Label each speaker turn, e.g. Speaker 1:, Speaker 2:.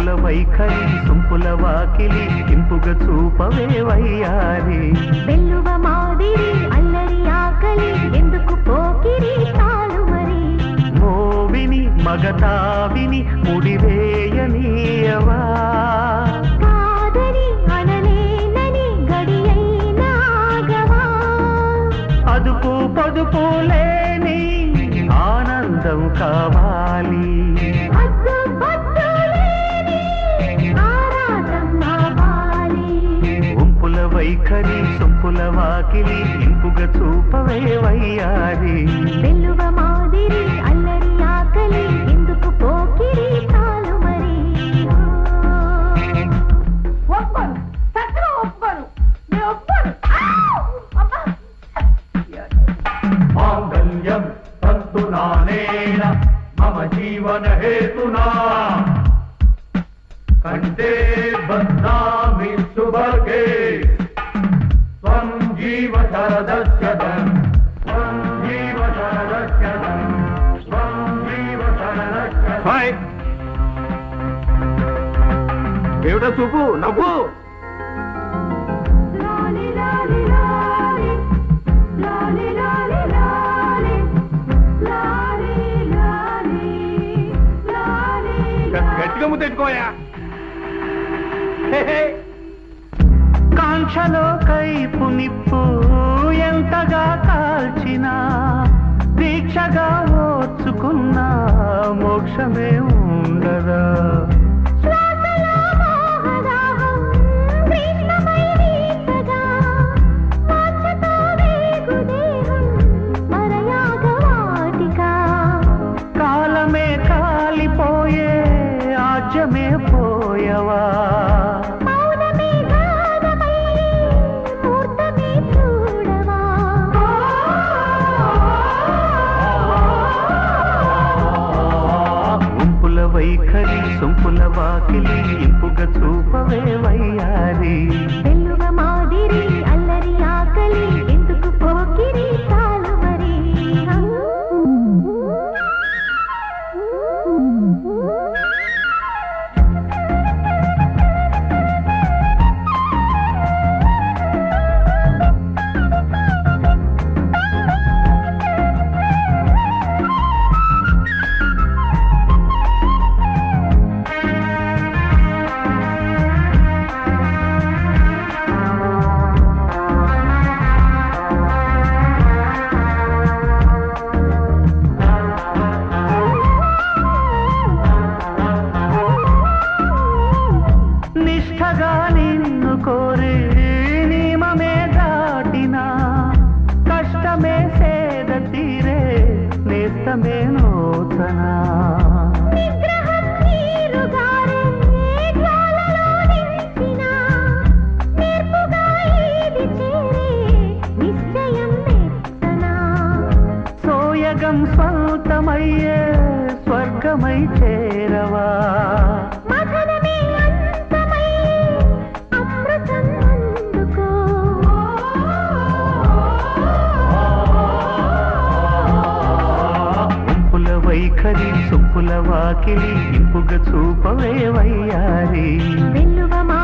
Speaker 1: చూపుల వైఖరి సొంపుల వాకిలి ఇంపుగా చూపవే వయ్యారి. వెల్లువ మాదిరి అల్లరి ఆకలి ఎందుకు పోకిరి చాలు మరి?
Speaker 2: మోవిని మగతావిని
Speaker 1: ముడివేయని అవా
Speaker 2: అదుపు పదుపు ఆనందం కావాలి. సొంపుల వాకిలి ఇంపుగా చూపవే వయ్యారి
Speaker 1: వెల్లువ మాదిరి అల్లరి ఆకలి ఎందుకు పోకిరి చాలు మరి
Speaker 3: నేను ఒప్పుకోను ఆవ్! అబ్బా!
Speaker 2: మాంగళ్యం తంతు నానేన మమ జీవన హేతునా కంటే బద్నామి సుభగే హాయ్. ఏమిటా చూపు? నవ్వు. గట్టిగా ముద్దెట్టుకోయా కాంక్షలో కైపు నిప్పు സമയം సొంపుల వాకిలి ఇంపుగా చూపవే
Speaker 1: వై. మెత్తనా
Speaker 2: సోయగం స్వంతమయ్యే స్వర్గమై చేరవా. సొప్పుల వాకిలి ఇంపుగా చూపవే వయ్యారి. వెల్లువ